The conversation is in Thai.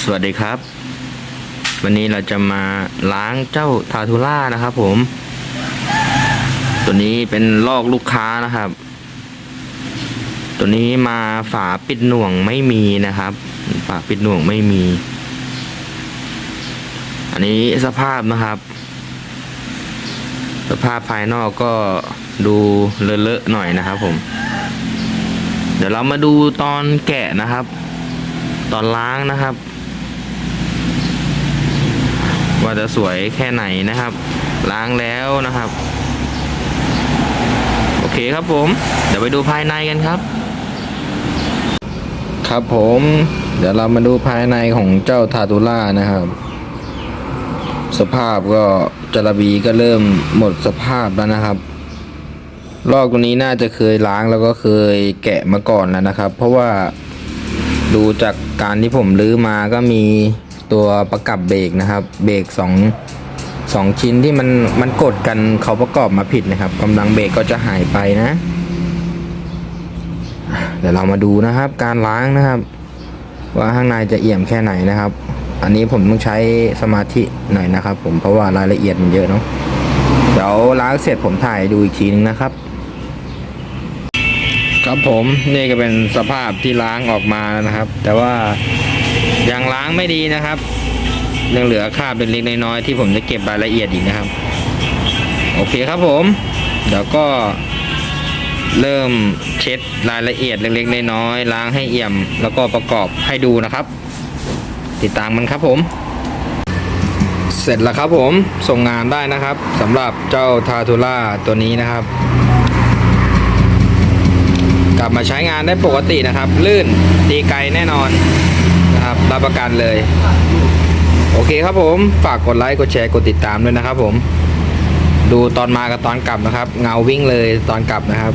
สวัสดีครับ วันนี้เราจะมาล้างเจ้าทาทูล่านะครับ ผม ตัวนี้เป็นลอกลูกค้านะครับ ตัวนี้มาฝาปิดหน่วงไม่มีนะครับ ฝาปิดหน่วงไม่มี อันนี้สภาพนะครับ สภาพภายนอกก็ดูเลอะๆหน่อยนะครับ ผม เดี๋ยวเรามาดูตอนแกะนะครับ ตอนล้างนะครับ ว่าจะสวยแค่ไหนนะครับ ล้างแล้วนะครับ โอเคครับผม เดี๋ยวไปดูภายในกันครับ ครับผม เดี๋ยวเรามาดูภายในของเจ้าทาตูล่านะครับ สภาพก็จระบีก็เริ่มหมดสภาพแล้วนะครับลอกตัวนี้น่าจะเคยล้างแล้วก็เคยแกะมาก่อนแล้วนะครับ เพราะว่าดูจากการที่ผมลื้อมาก็มี ตัวประกับเบรกนะครับ เบรกสองสองชิ้นที่มันมันกดกันเขาประกอบมาผิดนะครับกำลังเบรกก็จะหายไปนะ เดี๋ยวเรามาดูนะครับ การล้างนะครับ ว่าข้างในจะเอี่ยมแค่ไหนนะครับ อันนี้ผมต้องใช้สมาธิหน่อยนะครับ ผมเพราะว่ารายละเอียดมันเยอะเนาะเดี๋ยวล้างเสร็จผมถ่ายดูอีกทีนึงนะครับ ครับผมนี่ก็เป็นสภาพที่ล้างออกมาแล้วนะครับ แต่ว่า ยังล้างไม่ดีนะครับยังเหลือคราบเล็กๆน้อยๆที่ผมจะเก็บรายละเอียดอีกนะครับ โอเคครับผม เดี๋ยวก็เริ่มเช็ดรายละเอียดเล็กๆน้อยๆล้างให้เอี่ยม แล้วก็ประกอบให้ดูนะครับ ติดตามมันครับผม เสร็จแล้วครับผมส่งงานได้นะครับสำหรับเจ้าทาทูล่าตัวนี้นะครับ กลับมาใช้งานได้ปกตินะครับ ลื่นตีไกลแน่นอน นะครับรับประกันเลย โอเคครับผมฝากกดไลค์กดแชร์กดติดตามด้วยนะครับผม ดูตอนมากับตอนกลับนะครับ เงาวิ่งเลยตอนกลับนะครับ